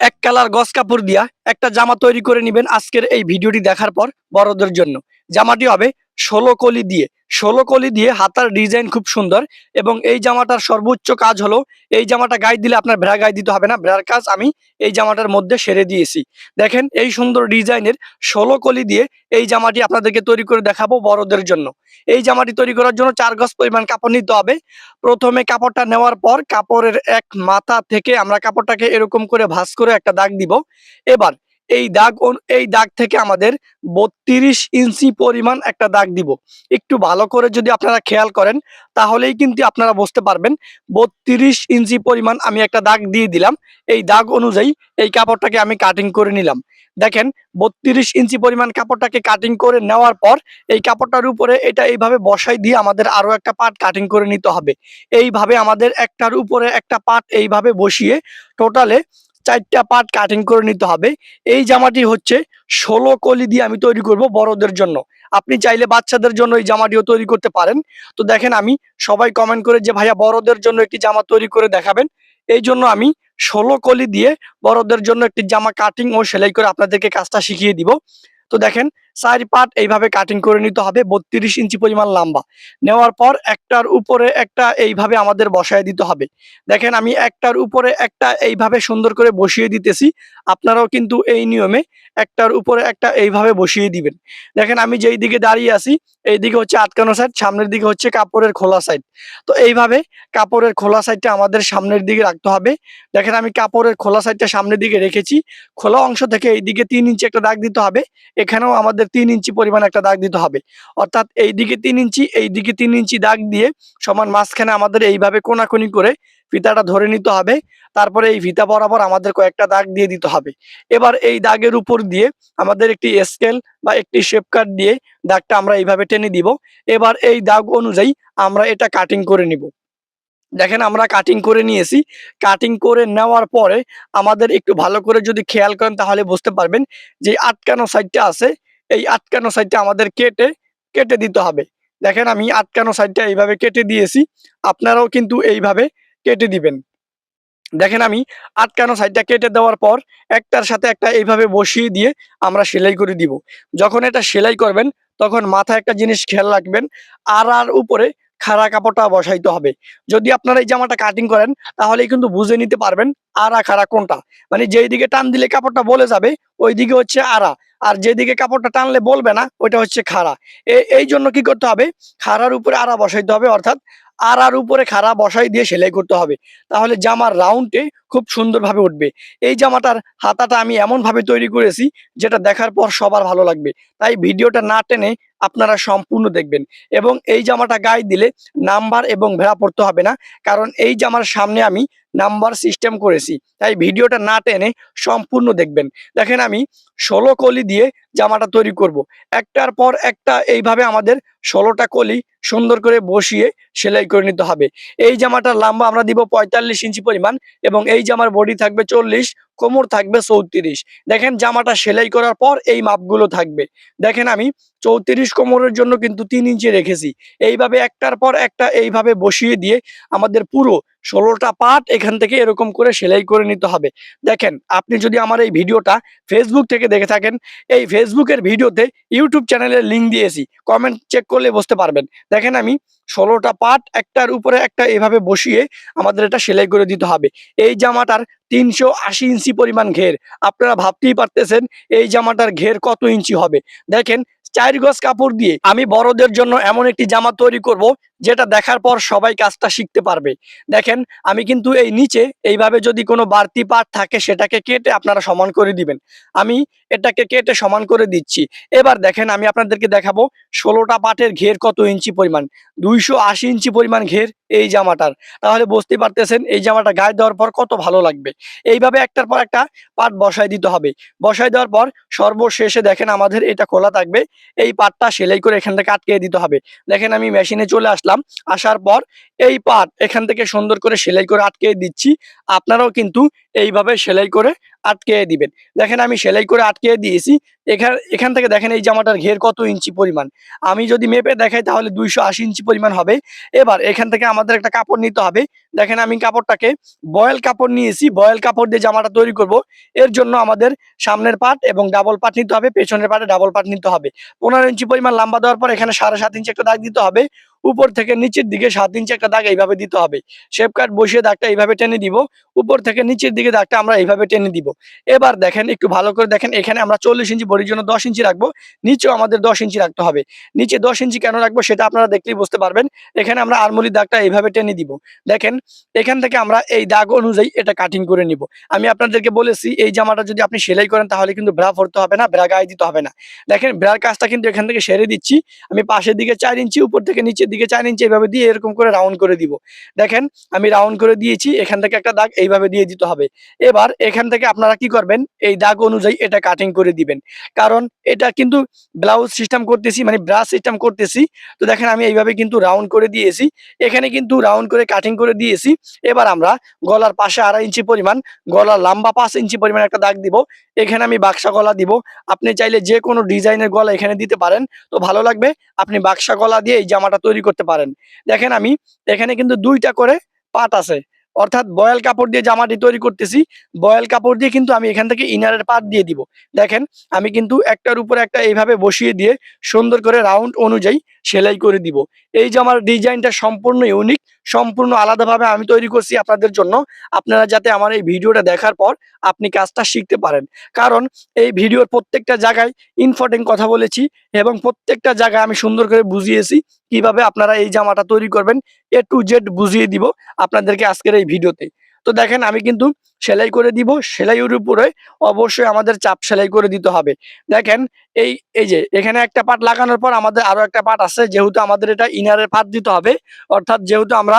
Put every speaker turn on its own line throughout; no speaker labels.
এক কালার গস কাপড় দিয়া একটা জামা তৈরি করে নিবেন আজকের এই ভিডিওটি দেখার পর বড়দের জন্য। জামাটি হবে ষোলো কলি দিয়ে, ষোলো কলি দিয়ে হাতার ডিজাইন খুব সুন্দর এবং এই জামাটার সর্বোচ্চ কাজ হলো এই জামাটা গায়ে দিলে আপনার ভেড়া গায়ে দিতে হবে না, ভেড়ার কাজ আমি এই জামাটার মধ্যে সেরে দিয়েছি। দেখেন এই সুন্দর ডিজাইনের ষোলো কলি দিয়ে এই জামাটি আপনাদেরকে তৈরি করে দেখাবো বড়দের জন্য। এই জামাটি তৈরি করার জন্য চার গজ পরিমাণ কাপড় নিতে হবে। প্রথমে কাপড়টা নেওয়ার পর কাপড়ের এক মাথা থেকে আমরা কাপড়টাকে এরকম করে ভাঁজ করে একটা দাগ দিব। এবার এই দাগ এই দাগ থেকে আমাদের বত্রিশ ইঞ্চি পরিমাণ একটা দাগ দিব। একটু ভালো করে যদি আপনারা খেয়াল করেন, তাহলেই কিন্তু আপনারা বুঝতে পারবেন, বত্রিশ ইঞ্চি পরিমাণ আমি একটা দাগ দিয়ে দিলাম। এই দাগ অনুযায়ী এই কাপড়টাকে আমি কাটিং করে নিলাম। দেখেন, বত্রিশ ইঞ্চি পরিমাণ কাপড়টাকে কাটিং করে নেওয়ার পর এই কাপড়টার উপরে এটা এইভাবে বসাই দিয়ে আমাদের আরও একটা পার্ট কাটিং করে নিতে হবে। এইভাবে আমাদের একটার উপরে একটা পার্ট এইভাবে বসিয়ে টোটালে চারটা পার্ট কাটিং করে নিতে হবে। এই জামাটি হচ্ছে ষোলো কলি দিয়ে আমি তৈরি করব বড়দের জন্য। আপনি চাইলে বাচ্চাদের জন্য এই জামাটিও তৈরি করতে পারেন। তো দেখেন আমি সবাই কমেন্ট করে যে, ভাইয়া, বড়দের জন্য একটি জামা তৈরি করে দেখাবেন। এই জন্য আমি ষোলো কলি দিয়ে বড়দের জন্য একটি জামা কাটিং ও সেলাই করে আপনাদেরকে কাজটা শিখিয়ে দিব। তো দেখেন চার পার্ট এইভাবে কাটিং করে নিতে হবে, বত্রিশ ইঞ্চি পরিমাণ লম্বা। নেওয়ার পর একটার উপরে একটা এইভাবে আমাদের বসায় দিতে হবে। দেখেন আমি একটার উপরে একটা এইভাবে সুন্দর করে বসিয়ে দিতেছি, আপনারাও কিন্তু এই নিয়মে একটার উপরে একটা এইভাবে বসিয়ে দিবেন। দেখেন আমি যেই দিকে দাঁড়িয়ে আছি, এই দিকে হচ্ছে আটকানো সাইড সামনের দিকে হচ্ছে কাপড়ের খোলা সাইড তো এইভাবে কাপড়ের খোলা সাইডটা আমাদের সামনের দিকে রাখতে হবে। দেখেন আমি কাপড়ের খোলা সাইডটা সামনের দিকে রেখেছি। খোলা অংশ থেকে এই দিকে তিন ইঞ্চি একটা দাগ দিতে হবে। এখানেও আমাদের তিন ইঞ্চি পরিমাণ একটা দাগ দিতে হবে। অর্থাৎ এই দিকে তিন ইঞ্চি এই দিকে তিন ইঞ্চি দাগ দিয়ে সমান মাঝখানে আমাদের এইভাবে কোনাকুনি করে ফিতাটা ধরে নিতে হবে। তারপরে এই ফিতা বরাবর আমাদের কয়েকটা দাগ দিয়ে দিতে হবে। এবার এই দাগের উপর দিয়ে আমাদের একটি স্কেল বা একটি শেপ কাট দিয়ে দাগটা আমরা এইভাবে টেনে দিব। এবার এই দাগ অনুযায়ী আমরা এটা কাটিং করে নিব। দেখেন আমরা কাটিং করে নিয়েছি। কাটিং করে নেওয়ার পরে আমাদের একটু ভালো করে যদি খেয়াল করেন তাহলে বুঝতে পারবেন যে আটকানো সাইডটা আছে। এই আটকানো সাইডটা আমাদের কেটে কেটে দিতে হবে। দেখেন আমি আটকানো সাইডটা এইভাবে কেটে দিয়েছি, আপনারাও কিন্তু এইভাবে কেটে দিবেন। দেখেন আমি আটকানো সাইডটা কেটে দেওয়ার পর একটার সাথে একটা এইভাবে বসিয়ে দিয়ে আমরা সেলাই করে দিব। যখন এটা সেলাই করবেন, তখন মাথায় একটা জিনিস খেয়াল রাখবেন আর আর উপরে খাড়া কাপড়টা বসাইতে হবে। যদি আপনারা এই জামাটা কাটিং করেন তাহলে কিন্তু বুঝে নিতে পারবেন আরা খাড়া কোনটা। মানে যেই দিকে টান দিলে কাপড়টা বলে যাবে ওই দিকে হচ্ছে আরা। আর যেদিকে কাপড়টা টানলে বলবে না, ওইটা হচ্ছে খাড়া। এই জন্য কি করতে হবে? খাড়ার উপরে আরা বসাইতে হবে, অর্থাৎ আরার উপরে খাড়া বসাই দিয়ে সেলাই করতে হবে। তাহলে জামার রাউন্ডে খুব সুন্দরভাবে উঠবে। এই জামাটার হাতাটা আমি এমন ভাবে তৈরি করেছি, যেটা দেখার পর সবার ভালো লাগবে। তাই ভিডিওটা না টেনে আপনারা সম্পূর্ণ দেখবেন। এবং এই জামাটা গায়ে দিলে নাম্বার এবং ভেড়া পড়তে হবে না। কারণ এই জামার সামনে আমি নাম্বার সিস্টেম করেছি। তাই ভিডিওটা না টেনে সম্পূর্ণ দেখবেন। দেখেন আমি ষোলো কলি দিয়ে জামাটা তৈরি করব। একটার পর একটা এইভাবে আমাদের ষোলোটা কলি সুন্দর করে বসিয়ে সেলাই করে নিতে হবে। এই জামাটার লম্বা আমরা দিব পঁয়তাল্লিশ ইঞ্চি পরিমাণ এবং এই জামার বডি থাকবে চল্লিশ কোমর থাকবে চৌত্রিশ। দেখেন জামাটা সেলাই করার পর এই মাপগুলো থাকবে। দেখেন আমি চৌত্রিশ কোমরের জন্য কিন্তু তিন ইঞ্চি রেখেছি। এইভাবে একটার পর একটা এইভাবে বসিয়ে দিয়ে আমাদের পুরো ষোলোটা পার্ট এখান থেকে এরকম করে সেলাই করে নিতে হবে। দেখেন, আপনি যদি আমার এই ভিডিওটা ফেসবুক থেকে দেখে থাকেন, এই ফেসবুকের ভিডিওতে ইউটিউব চ্যানেলের লিঙ্ক দিয়েছি। কমেন্ট চেক করলে বুঝতে পারবেন। দেখেন আমি ষোলোটা পার্ট একটার উপরে একটা এভাবে বসিয়ে আমাদের এটা সেলাই করে দিতে হবে। এই জামাটার তিনশো আশি ইঞ্চি পরিমাণ ঘের। আপনারা ভাবতেই পারতেছেন, এই জামাটার ঘের কত ইঞ্চি হবে? দেখেন চার গজ কাপড় দিয়ে আমি বড়দের জন্য এমন একটি জামা তৈরি করব, যেটা দেখার পর সবাই কাজটা শিখতে পারবে। দেখেন, আমি কিন্তু এই নিচে এইভাবে যদি কোনো বাড়তি পাট থাকে, সেটাকে কেটে আপনারা সমান করে দিবেন। আমি এটাকে কেটে সমান করে দিচ্ছি। এবার দেখেন, আমি আপনাদেরকে দেখাবো ষোলোটা পাটের ঘের কত ইঞ্চি পরিমাণ। দুইশো আশি ইঞ্চি পরিমাণ ঘের এই জামাটার। তাহলে বুঝতে পারতেছেন, এই জামাটা গায়ে দেওয়ার পর কত ভালো লাগবে। এইভাবে একটার পর একটা পাট বসায় দিতে হবে। বসায় দেওয়ার পর সর্বশেষে দেখেন আমাদের এটা খোলা থাকবে। এই পাটটা সেলাই করে এখান থেকে আটকে দিতে হবে। দেখেন আমি মেশিনে চলে আসলাম। আসার পর এই পাট এখান থেকে সুন্দর করে সেলাই করে আটকে দিচ্ছি। আপনারাও কিন্তু এইভাবে সেলাই করে আটকে দিবেন। দেখেন আমি সেলাই করে আটকে দিয়েছি। এখান এখান থেকে দেখেন এই জামাটার ঘের কত ইঞ্চি পরিমাণ। আমি যদি মেপে দেখাই তাহলে দুইশো আশি ইঞ্চি পরিমাণ হবে। এবার এখান থেকে আমাদের একটা কাপড় নিতে হবে। দেখেন আমি কাপড়টাকে বয়েল কাপড় নিয়েছি। বয়েল কাপড় দিয়ে জামাটা তৈরি করব। এর জন্য আমাদের সামনের পাট এবং ডাবল পাট নিতে হবে, পেছনের পাটে ডাবল পাট নিতে হবে। পনেরো ইঞ্চি পরিমাণ লম্বা দেওয়ার পর এখানে সাড়ে সাত ইঞ্চি একটা দাগ দিতে হবে। উপর থেকে নিচের দিকে সাত ইঞ্চি একটা দাগ এইভাবে দিতে হবে। শেপ কাট বসিয়ে দাগটা এইভাবে টেনে দিব। উপর থেকে নিচের দিকে দাগটা আমরা এইভাবে টেনে দিব। এবার দেখেন, একটু ভালো করে দেখেন, এখানে আমরা চল্লিশ ইঞ্চি বডির জন্য দশ ইঞ্চি রাখব। নিচেও আমাদের দশ ইঞ্চি রাখতে হবে। নিচে দশ ইঞ্চি কেন রাখব সেটা আপনারা দেখলেই বুঝতে পারবেন। এখানে আমরা আরমুলির দাগটা এইভাবে টেনে দিব। দেখেন, এখান থেকে আমরা এই দাগ অনুযায়ী এটা কাটিং করে নিব। আমি আপনাদেরকে বলেছি, এই জামাটা যদি আপনি সেলাই করেন তাহলে কিন্তু ব্রা পরতে হবে না, ব্রা গায়ে দিতে হবে না। দেখেন, ব্রার কাজটা কিন্তু এখান থেকে সেরে দিচ্ছি। আমি পাশের দিকে চার ইঞ্চি, উপর থেকে নিচের দিকে চার ইঞ্চি এইভাবে দিয়ে এরকম করে রাউন্ড করে দিব। দেখেন, আমি রাউন্ড করে দিয়েছি, এখান থেকে একটা দাগ এইভাবে দিয়ে দিতে হবে। এবার এখান থেকে আপনারা কি করবেন, এই দাগ অনুযায়ী এটা কাটিং করে দিবেন। কারণ এটা কিন্তু ব্লাউজ সিস্টেম করতেছি মানে ব্রাশ সিস্টেম করতেছি। তো দেখেন, আমি এইভাবে কিন্তু রাউন্ড করে দিয়েছি। এখানে কিন্তু রাউন্ড করে কাটিং করে দিয়েছি। এবার আমরা গলার পাশে আড়াই ইঞ্চি পরিমাণ, গলার লম্বা পাঁচ ইঞ্চি পরিমাণ একটা দাগ দিব। এখানে আমি বাক্সা গলা দিব। আপনি চাইলে যে কোনো ডিজাইনের গলা এখানে দিতে পারেন। তো ভালো লাগবে, আপনি বাক্সা গলা দিয়ে এই জামাটা তৈরি করতে পারেন। দেখেন আমি এখানে কিন্তু দুইটা করে পাত আছে। অর্থাৎ বয়াল কাপড় দিয়ে জামাটি তৈরি করতেছি। বয়াল কাপড় দিয়ে কিন্তু আমি এখান থেকে ইনারের পাত দিয়ে দিব। দেখেন আমি কিন্তু একটার উপরে একটা এইভাবে বসিয়ে দিয়ে সুন্দর করে রাউন্ড অনুযায়ী সেলাই করে দিব। এই জামার ডিজাইনটা সম্পূর্ণ ইউনিক সম্পূর্ণ আলাদাভাবে আমি তৈরি করছি আপনাদের জন্য। আপনারা যাতে আমার এই ভিডিওটা দেখার পর আপনি কাজটা শিখতে পারেন। কারণ এই ভিডিওর প্রত্যেকটা জায়গায় ইম্পর্টেন্ট কথা বলেছি এবং প্রত্যেকটা জায়গায় আমি সুন্দর করে বুঝিয়েছি কীভাবে আপনারা এই জামাটা তৈরি করবেন। এ টু জেড বুঝিয়ে দিব আপনাদেরকে আজকের এই ভিডিওতে। তো দেখেন আমি কিন্তু সেলাই করে দিব, সেলাইয়ের উপরে অবশ্যই আমাদের চাপ সেলাই করে দিতে হবে। দেখেন এই এই যে এখানে একটা পাট লাগানোর পর আমাদের আরও একটা পাট আছে, যেহেতু আমাদের এটা ইনারের পাট দিতে হবে, অর্থাৎ যেহেতু আমরা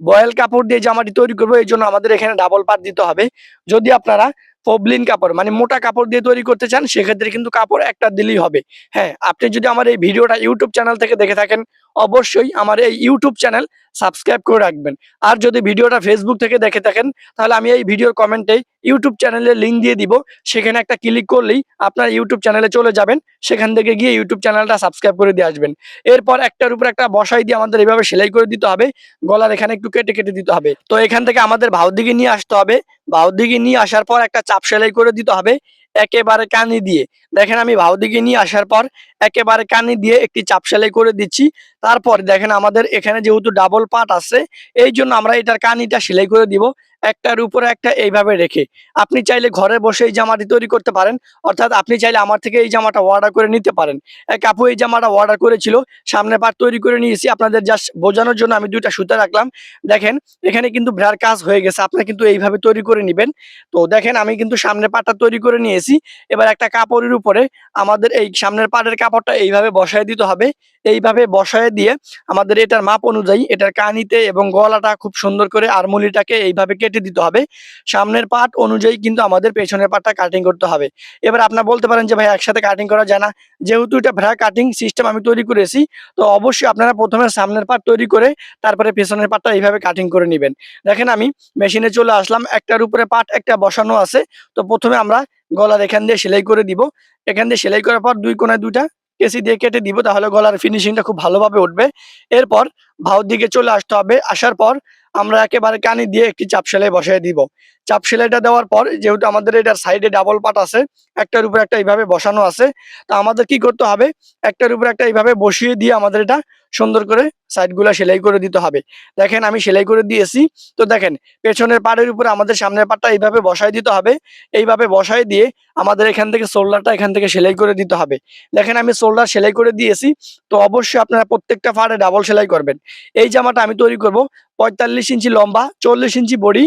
বয়েল কাপড় দিয়ে জামাটি তৈরি করব, এই জন্য আমাদের এখানে ডাবল পাট দিতে হবে। যদি আপনারা পবলিন কাপড় মানে মোটা কাপড় দিয়ে তৈরি করতে চান, সেক্ষেত্রে কিন্তু কাপড় একটা দিলেই হবে। হ্যাঁ আপনি যদি আমার এই ভিডিওটা ইউটিউব চ্যানেল থেকে দেখে থাকেন, অবশ্যই আমার এই ইউটিউব চ্যানেল সাবস্ক্রাইব করে রাখবেন। আর যদি ভিডিওটা ফেসবুক থেকে দেখে থাকেন, তাহলে আমি এই ভিডিওর কমেন্টে ইউটিউব চ্যানেলের লিঙ্ক দিয়ে দিব। সেখানে একটা ক্লিক করলেই আপনার ইউটিউব চ্যানেলে চলে যাবেন। সেখান থেকে গিয়ে ইউটিউব চ্যানেলটা সাবস্ক্রাইব করে দিয়ে আসবেন। এরপর একটার উপর একটা বসাই দিয়ে আমাদের এভাবে সেলাই করে দিতে হবে। গলার এখানে একটু কেটে কেটে দিতে হবে। তো এখান থেকে আমাদের ভাউ দিকে নিয়ে আসতে হবে। ভাউ দিকে নিয়ে আসার পর একটা চাপ সেলাই করে দিতে হবে। একেবারে কানি দিয়ে। দেখেন আমি ভাও দিকে নিয়ে আসার পর একেবারে কানি দিয়ে একটি চাপ সেলাই করে দিচ্ছি। তারপর দেখেন আমাদের এখানে যেহেতু ডাবল পাট আছে এই জন্য আমরা এটার কানিটা সেলাই করে দিব। একটার উপরে একটা এইভাবে রেখে। আপনি চাইলে ঘরে বসে এই জামাটি তৈরি করতে পারেন, অর্থাৎ আপনি চাইলে আমার থেকে এই জামাটা অর্ডার করে নিতে পারেন। এক আপু এই জামাটা অর্ডার করেছিল সামনে পাট তৈরি করে নিয়েছি, আপনাদের জাস্ট বোঝানোর জন্য আমি দুইটা সুতা রাখলাম। দেখেন, এখানে কিন্তু ভ্রার কাজ হয়ে গেছে আপনারা কিন্তু এইভাবে তৈরি করে নেবেন। তো দেখেন, আমি কিন্তু সামনে পাটটা তৈরি করে নিয়েছি। এবার একটা কাপড়ের উপরে আমাদের এই সামনের পাটের কাপড়টা এইভাবে বসায় দিতে হবে। এইভাবে বসায় দিয়ে আমাদের এটার মাপ অনুযায়ী এটার কানিতে এবং গলাটা খুব সুন্দর করে আরমুলিটাকে এইভাবে কেটে দিতে হবে। সামনের পাট অনুযায়ী কিন্তু আমাদের পেছনের পাটটা কাটিং করতে হবে। এবার আপনার বলতে পারেন যে ভাই, একসাথে কাটিং করা যায় না। যেহেতু এটা ভ্রা কাটিং সিস্টেম আমি তৈরি করেছি, তো অবশ্যই আপনারা প্রথমে সামনের পাট তৈরি করে তারপরে পেছনের পাটটা এইভাবে কাটিং করে নেবেন। দেখেন আমি মেশিনে চলে আসলাম, একটার উপরে পাট একটা বসানো আছে। তো প্রথমে আমরা গলার এখান দিয়ে সেলাই করে দিব। এখান দিয়ে সেলাই করার পর দুই কোনায় দুইটা কেসি দিয়ে কেটে দিব, তাহলে গলার ফিনিশিংটা খুব ভালোভাবে উঠবে। এরপর ভাউর দিকে চলে আসতে হবে, আসার পর আমরা একেবারে কানি দিয়ে একটি চাপ সেলাই বসাই দিব। চাপ সেলাইটা দেওয়ার পর যেহেতু আমাদের এটার সাইডে ডাবল পাট আছে, একটার উপর একটা এইভাবে বসানো আছে, তা আমাদের কি করতে হবে? একটার উপর একটা এইভাবে বসিয়ে দিয়ে আমাদের এটা সুন্দর করে সাইডগুলো সেলাই করে দিতে হবে। দেখেন আমি সেলাই করে দিয়েছি, তো দেখেন পেছনের পাড়ের উপরে আমাদের সামনের পাটটা এইভাবে বসাই দিতে হবে, এইভাবে বসাই দিয়ে আমাদের এখান থেকে শোল্ডারটা এখান থেকে সেলাই করে দিতে হবে। দেখেন আমি শোল্ডার সেলাই করে দিয়েছি, তো অবশ্যই আপনারা প্রত্যেকটা ফাড়ে ডাবল সেলাই করবেন। এই জামাটা আমি তৈরি করব পঁয়তাল্লিশ ইঞ্চি লম্বা, চল্লিশ ইঞ্চি বডি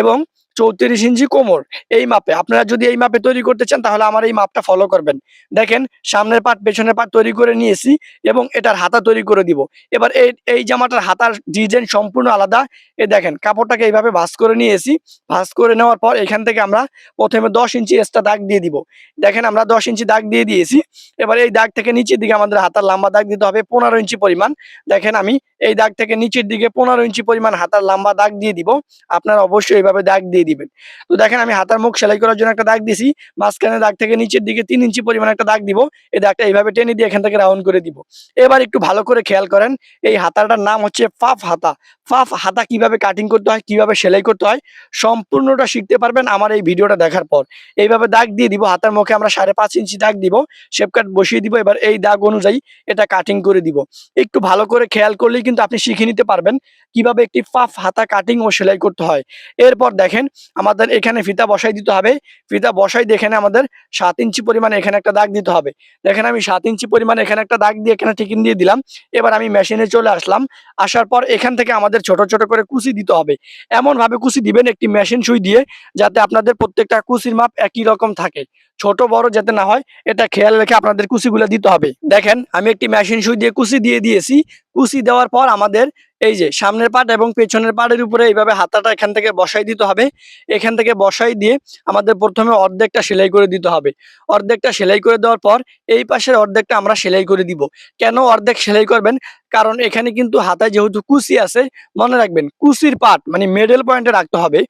এবং চৌত্রিশ ইঞ্চি কোমর এই মাপে। আপনারা যদি এই মাপে তৈরি করতে চান, তাহলে আমার এই মাপটা ফলো করবেন। দেখেন, সামনের পাট, পেছনের পাট তৈরি করে নিয়েছি এবং এটার হাতা তৈরি করে দিব। এবার এই এই জামাটার হাতার ডিজাইন সম্পূর্ণ আলাদা। এ দেখেন, কাপড়টাকে এইভাবে ভাঁজ করে নিয়েছি। ভাঁজ করে নেওয়ার পর এখান থেকে আমরা প্রথমে দশ ইঞ্চি এক্সট্রা দাগ দিয়ে দিব। দেখেন, আমরা দশ ইঞ্চি দাগ দিয়ে দিয়েছি। এবার এই দাগ থেকে নিচের দিকে আমাদের হাতার লম্বা দাগ দিতে হবে, পনেরো ইঞ্চি পরিমাণ। দেখেন, আমি এই দাগ থেকে নিচের দিকে পনেরো ইঞ্চি পরিমাণ হাতার লম্বা দাগ দিয়ে দিব। আপনারা অবশ্যই এইভাবে দাগ দিয়ে দিবেন। তো দেখেন আমি হাতার মুখ সেলাই করার জন্য একটা দাগ দিছি। মাঝখানে দাগ থেকে নিচের দিকে তিন ইঞ্চি পরিমাণ একটা দাগ দিব। এই দাগটা এইভাবে টেনে দিয়ে এখান থেকে রাউন্ড করে দিব। এবার একটু ভালো করে খেয়াল করেন, এই হাতাটার নাম হচ্ছে ফাফ হাতা। ফাফ হাতা কীভাবে কাটিং করতে হয়, কীভাবে সেলাই করতে হয়, সম্পূর্ণটা শিখতে পারবেন আমার এই ভিডিওটা দেখার পর। এইভাবে দাগ দিয়ে দিব, হাতার মুখে আমরা সাড়ে পাঁচ ইঞ্চি দাগ দিব শেপ কাট বসিয়ে দিব। এবার এই দাগ অনুযায়ী এটা কাটিং করে দিব। একটু ভালো করে খেয়াল করলেই কিন্তু আপনি শিখে নিতে পারবেন। কীভাবে একটি ফাফ হাতা কাটিং ও সেলাই করতে হয়। এরপর দেখেন আমাদের এখানে ফিতা বসাই দিতে হবে। ফিতা বসাই দিয়ে এখানে আমাদের সাত ইঞ্চি পরিমাণে এখানে একটা দাগ দিতে হবে। দেখেন আমি সাত ইঞ্চি পরিমাণে এখানে একটা দাগ দিয়ে এখানে টিকিন দিয়ে দিলাম। এবার আমি মেশিনে চলে আসলাম। আসার পর এখান থেকে আমাদের ছোট ছোট করে কুচি দিতে হবে। এমন ভাবে কুচি দিবেন একটি মেশিন সুই দিয়ে যাতে আপনাদের প্রত্যেকটা কুচির মাপ একই রকম থাকে। ছোট, বড় যাতে না হয়, এটা খেয়াল রেখে আপনাদের কুচিগুলো দিতে হবে। দেখেন আমি একটি মেশিন সুই দিয়ে কুচি দিয়ে দিয়েছি। কুচি দেওয়ার পর আমাদের এই যে সামনের পাট এবং পেছনের পাটের উপরে এইভাবে হাতাটা এখান থেকে বসাই দিতে হবে। এখান থেকে বসাই দিয়ে আমাদের প্রথমে অর্ধেকটা সেলাই করে দিতে হবে। অর্ধেকটা সেলাই করে দেওয়ার পর এই পাশের অর্ধেকটা আমরা সেলাই করে দিব। কেন অর্ধেক সেলাই করবেন? কারণ এখানে কিন্তু হাতায় যেহেতু কুচি আছে, মনে রাখবেন কুচির পাট মানে মেডেল পয়েন্টে রাখতে হবে।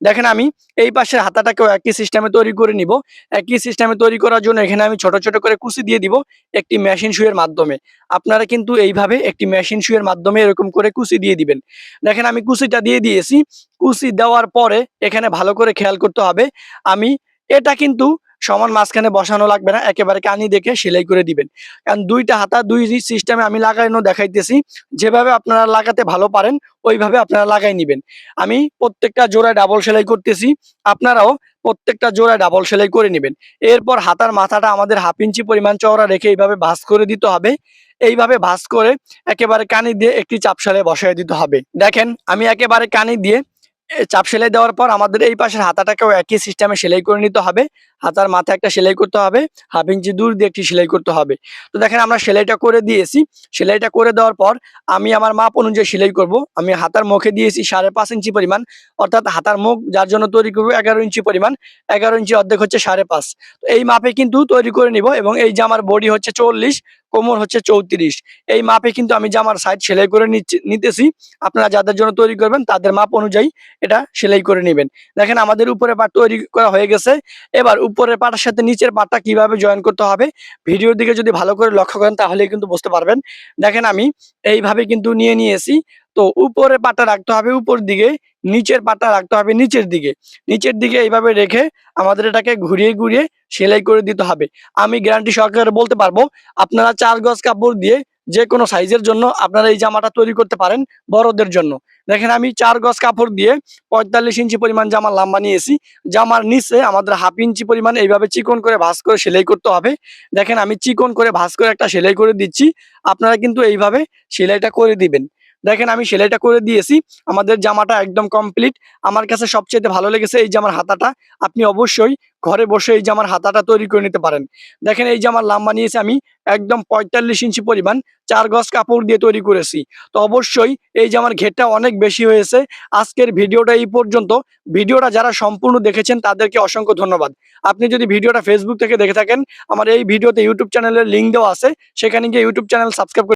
দেখেন আমি এই পাশের হাতাটাকেও একই সিস্টেমে তৈরি করে নিব। একই সিস্টেমে তৈরি করার জন্য এখানে আমি ছোট ছোট করে কুচি দিয়ে দিব একটি মেশিন শুয়ের মাধ্যমে। আপনারা কিন্তু এইভাবে একটি মেশিন শুয়ের মাধ্যমে এরকম করে কুচি দিয়ে দিবেন। দেখেন আমি কুচিটা দিয়ে দিয়েছি। কুচি দেওয়ার পরে এখানে ভালো করে খেয়াল করতে হবে। আমি এটা কিন্তু সমান মাঝখানে বসানো লাগবে না, একেবারে কানি দেখে সেলাই করে দিবেন। কারণ দুইটা হাতা, দুই সিস্টেমে আমি লাগানো দেখাইতেছি, যেভাবে আপনারা লাগাতে ভালো পারেন, ওইভাবে আপনারা লাগাই নিবেন। আমি প্রত্যেকটা জোড়ায় ডাবল সেলাই করতেছি, আপনারাও প্রত্যেকটা জোড়ায় ডাবল সেলাই করে নেবেন। এরপর হাতার মাথাটা আমাদের হাফ ইঞ্চি পরিমাণ চওড়া রেখে এইভাবে ভাঁজ করে দিতে হবে। এইভাবে ভাঁজ করে একেবারে কানি দিয়ে একটি চাপ সেলাই বসাই দিতে হবে। দেখেন, আমি একেবারে কানি দিয়ে চাপ সেলাই দেওয়ার পর আমাদের এই পাশের হাতাটাকেও একই সিস্টেমে সেলাই করে নিতে হবে। হাতার মাথা একটা সেলাই করতে হবে, হাফ ইঞ্চি দূর দিয়ে একটি সেলাই করতে হবে। তো দেখেন আমরা সেলাইটা করে দিয়েছি। সেলাইটা করে দেওয়ার পর আমি আমার মাপ অনুযায়ী সেলাই করব। আমি হাতার মুখে দিয়েছি সাড়ে পাঁচ ইঞ্চি পরিমাণ, অর্থাৎ হাতার মুখ যার জন্য তৈরি করব এগারো ইঞ্চি পরিমাণ, এগারো ইঞ্চি অর্ধেক হচ্ছে সাড়ে পাঁচ। তো এই মাপে কিন্তু তৈরি করে নিব এবং এই জামার বডি হচ্ছে চল্লিশ কোমর হচ্ছে চৌত্রিশ। এই মাপে কিন্তু আমি জামার সাইজ সেলাই করে নিতেছি। আপনারা যাদের জন্য তৈরি করবেন, তাদের মাপ অনুযায়ী এটা সেলাই করে নেবেন। দেখেন আমাদের উপরে পাট তৈরি করা হয়ে গেছে। এবার উপরের পাটার সাথে নিচের পাটটা কীভাবে জয়েন করতে হবে, ভিডিওর দিকে যদি ভালো করে লক্ষ্য করেন, তাহলে কিন্তু বুঝতে পারবেন। দেখেন আমি এইভাবে কিন্তু নিয়ে নিয়েছি। তো উপরে পাটা রাখতে হবে, উপর দিকে নিচের পাটা রাখতে হবে নিচের দিকে। নিচের দিকে এইভাবে রেখে আমাদের এটাকে ঘুরিয়ে ঘুরিয়ে সেলাই করে দিতে হবে। আমি গ্যারান্টি সহকারে বলতে পারব, আপনারা চার গজ কাপড় দিয়ে যে কোনো সাইজের জন্য আপনারা এই জামাটা তৈরি করতে পারেন বড়দের জন্য। দেখেন আমি চার গজ কাপড় দিয়ে পঁয়তাল্লিশ ইঞ্চি পরিমাণ জামা লম্বা নিয়েছি। জামার নিচে আমাদের হাফ ইঞ্চি পরিমাণ এইভাবে চিকন করে ভাঁজ করে সেলাই করতে হবে। দেখেন আমি চিকন করে ভাঁজ করে একটা সেলাই করে দিচ্ছি। আপনারা কিন্তু এইভাবে সেলাইটা করে দিবেন। দেখেন আমি সেলাইটা করে দিয়েছি। আমাদের জামাটা একদম কমপ্লিট আমার কাছে সবচেয়ে ভালো লেগেছে এই জামার হাতাটা। আপনি অবশ্যই ঘরে বসে এই জামার হাতাটা তৈরি করে নিতে পারেন। দেখেন এই জামার লম্বা নিয়েছি আমি একদম পঁয়তাল্লিশ ইঞ্চি পরিমাণ চার গজ কাপড় দিয়ে তৈরি করেছি। তো অবশ্যই এই জামার ঘেরটা অনেক বেশি হয়েছে। আজকের ভিডিওটা এই পর্যন্ত। ভিডিওটা যারা সম্পূর্ণ দেখেছেন তাদেরকে অসংখ্য ধন্যবাদ। আপনি যদি ভিডিওটা ফেসবুক থেকে দেখে থাকেন, আমার এই ভিডিওতে ইউটিউব চ্যানেলের লিঙ্ক দেওয়া আছে। সেখানে গিয়ে ইউটিউব চ্যানেল সাবস্ক্রাইব